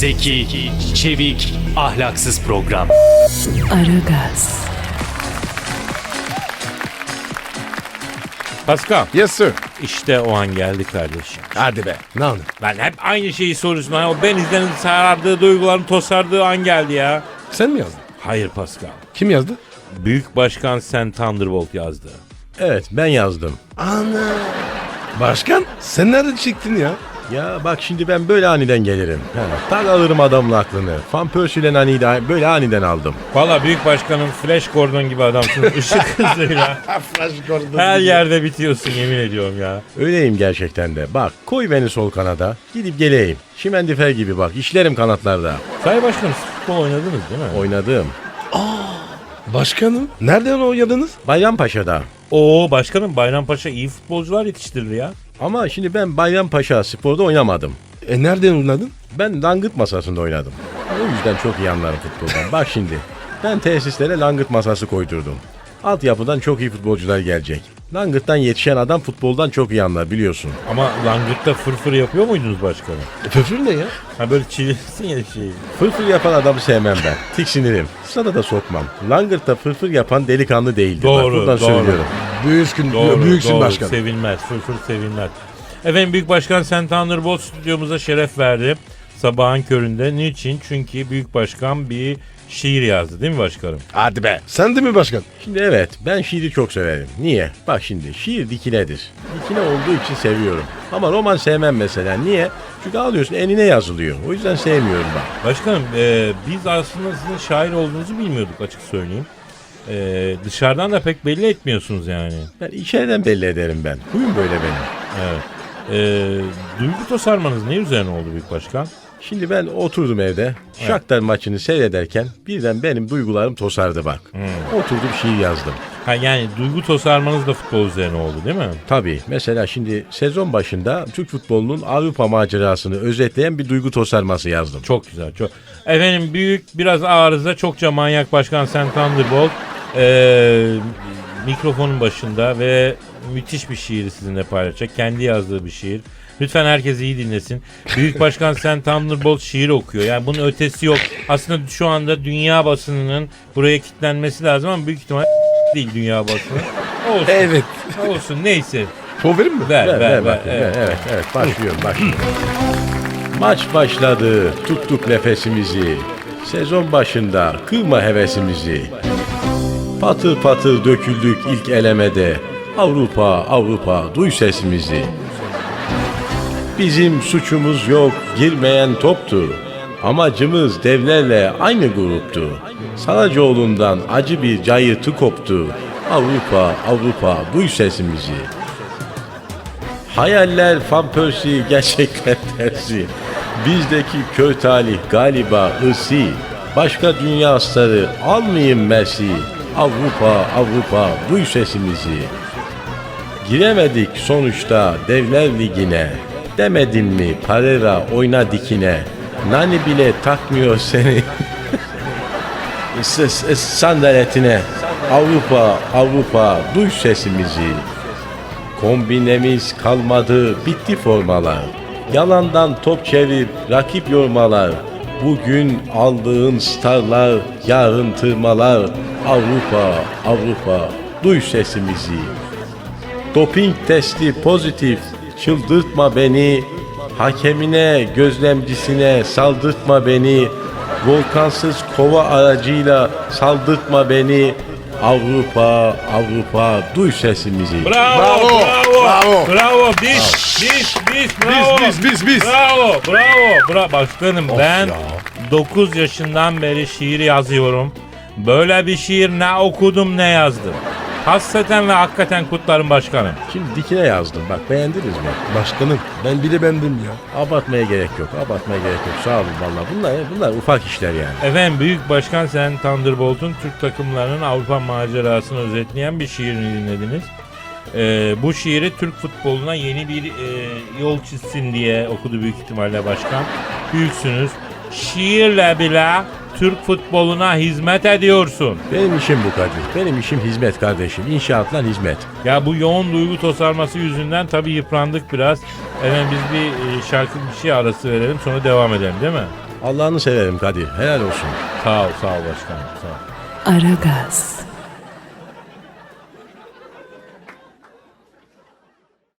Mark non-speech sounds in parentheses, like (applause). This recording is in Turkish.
Zeki, çevik, ahlaksız program. Aragaz, Pascal Yes sir. işte o an geldi kardeşim. Hadi be. Ne oldu? Lan hep aynı şeyi soruyorsun. Hani o benizlerin sarardığı duyguların tosardığı an geldi ya. Sen mi yazdın? Hayır Pascal. Kim yazdı? Büyük Başkan Sen Thunderbolt yazdı. Evet ben yazdım. Ana. Başkan sen nerede çıktın ya? Ya bak şimdi ben böyle aniden gelirim. Ha, tak alırım adamın aklını. Van Persie'yle aniden, böyle aniden aldım. Valla Büyük Başkan'ın Flash Gordon gibi adamsın. (laughs) Işık hızıyla. Flash Gordon. Her yerde bitiyorsun yemin ediyorum ya. Öyleyim gerçekten de. Bak koy beni sol kanada. Gidip geleyim. Şimendifer gibi bak işlerim kanatlarda. Sayın Başkanım futbol oynadınız değil mi? Oynadım. Başkanım nereden oynadınız? Bayrampaşa'da. Oo başkanım Bayrampaşa iyi futbolcular yetiştirdi ya. Ama şimdi ben Bayrampaşa sporda oynamadım. E nereden oynadın? Ben langırt masasında oynadım. O yüzden çok iyi anlarım futboldan. Bak şimdi ben tesislere langırt masası koydurdum. Altyapıdan çok iyi futbolcular gelecek. Langırttan yetişen adam futboldan çok iyi anlar biliyorsun. Ama Langırt'ta fırfır yapıyor muydunuz başkanım? E, Pöfür ne ya? Ha böyle çivilsin ya şey. Fırfır yapan adamı sevmem ben. Tiksinirim. Sana da sokmam. Langırt'ta fırfır yapan delikanlı değildir. Bak Doğru, buradan doğru. söylüyorum. Büyüksün, Doğru, büyüksün doğru. başkan. Sevilmez, fırfır sevilmez. Efendim Büyük Başkan Sen Thunderbolt stüdyomuza şeref verdi. Sabahın köründe. Niçin? Çünkü Büyük Başkan bir şiir yazdı değil mi başkanım? Hadi be. Sen de mi başkan? Şimdi evet ben şiiri çok severim. Niye? Bak şimdi şiir dikinedir. Dikine olduğu için seviyorum. Ama roman sevmem mesela. Niye? Çünkü alıyorsun enine yazılıyor. O yüzden sevmiyorum ben. Başkanım e, biz aslında sizin şair olduğunuzu bilmiyorduk açık söyleyeyim. E, dışarıdan da pek belli etmiyorsunuz yani. Ben içeriden belli ederim ben. Huyum böyle benim. Evet. E, duygu tosarmanız ne üzerine oldu Büyük Başkan? Şimdi ben oturdum evde. Shakhtar maçını seyrederken birden benim duygularım tosardı bak. Oturdum şiir yazdım. Ha yani duygu tosarmanız da futbol üzerine oldu değil mi? Tabii mesela şimdi sezon başında Türk futbolunun Avrupa macerasını özetleyen bir duygu tosarması yazdım. Çok güzel. Çok. Efendim büyük biraz arıza çokça manyak başkan Sen Thunderbolt ee, mikrofonun başında ve müthiş bir şiiri sizinle paylaşacak. Kendi yazdığı bir şiir. Lütfen herkes iyi dinlesin. Büyük Başkan Sen Thunderbolt şiir okuyor. Yani bunun ötesi yok. Aslında şu anda dünya basınının buraya kilitlenmesi lazım ama büyük ihtimal (laughs) değil dünya basını. Olsun. Evet. Olsun neyse. Favorim mi? Ver ver ver. evet. ver, evet evet başlıyorum başlıyorum. Maç başladı tuttuk nefesimizi. Sezon başında kırma hevesimizi. Patır patır döküldük ilk elemede. Avrupa Avrupa duy sesimizi. Bizim suçumuz yok girmeyen toptu. Amacımız devlerle aynı gruptu. Saracoğlu'ndan acı bir cayırtı koptu. Avrupa Avrupa duy sesimizi. Hayaller Van Persie gerçekler tersi. Bizdeki kör talih galiba ırsi. Başka dünya starı almayayım Messi. Avrupa Avrupa duy sesimizi. Giremedik sonuçta Devler Ligi'ne. Demedim mi Parera oyna dikine. Nani bile takmıyor seni. (laughs) Sandaletine. Avrupa Avrupa duy sesimizi. Kombinemiz kalmadı, bitti formalar. Yalandan top çevir, rakip yormalar. Bugün aldığın starlar, yarın tırmalar. Avrupa, Avrupa, duy sesimizi. Doping testi pozitif, çıldırtma beni. Hakemine, gözlemcisine saldırtma beni. Volkansız kova aracıyla saldırtma beni. Avrupa, Avrupa, duy sesimizi. Bravo, Bravo, bravo, bravo, bravo. Biz, biz, biz, bravo. Biz biz biz. Bravo, bravo, bravo. Başkanım ben ya. 9 yaşından beri şiir yazıyorum. Böyle bir şiir ne okudum ne yazdım. Hasreten ve hakikaten kutlarım başkanım. Şimdi dikine yazdım. Bak beğendiniz mi? Başkanım ben bile bendim ya. Abartmaya gerek yok. Abartmaya gerek yok. Sağ olun valla. Bunlar, bunlar ufak işler yani. Efendim Büyük Başkan Sen Thunderbolt'un Türk takımlarının Avrupa macerasını özetleyen bir şiirini dinlediniz. Ee, bu şiiri Türk futboluna yeni bir e, yol çizsin diye okudu büyük ihtimalle başkan. Büyüksünüz. Şiirle bile Türk futboluna hizmet ediyorsun. Benim işim bu Kadir. Benim işim hizmet kardeşim. İnşaatla hizmet. Ya bu yoğun duygu tosarması yüzünden tabii yıprandık biraz. Efendim biz bir e, şarkı bir şey arası verelim sonra devam edelim değil mi? Allah'ını severim Kadir. Helal olsun. Sağ ol sağ ol başkanım sağ ol. Aragaz.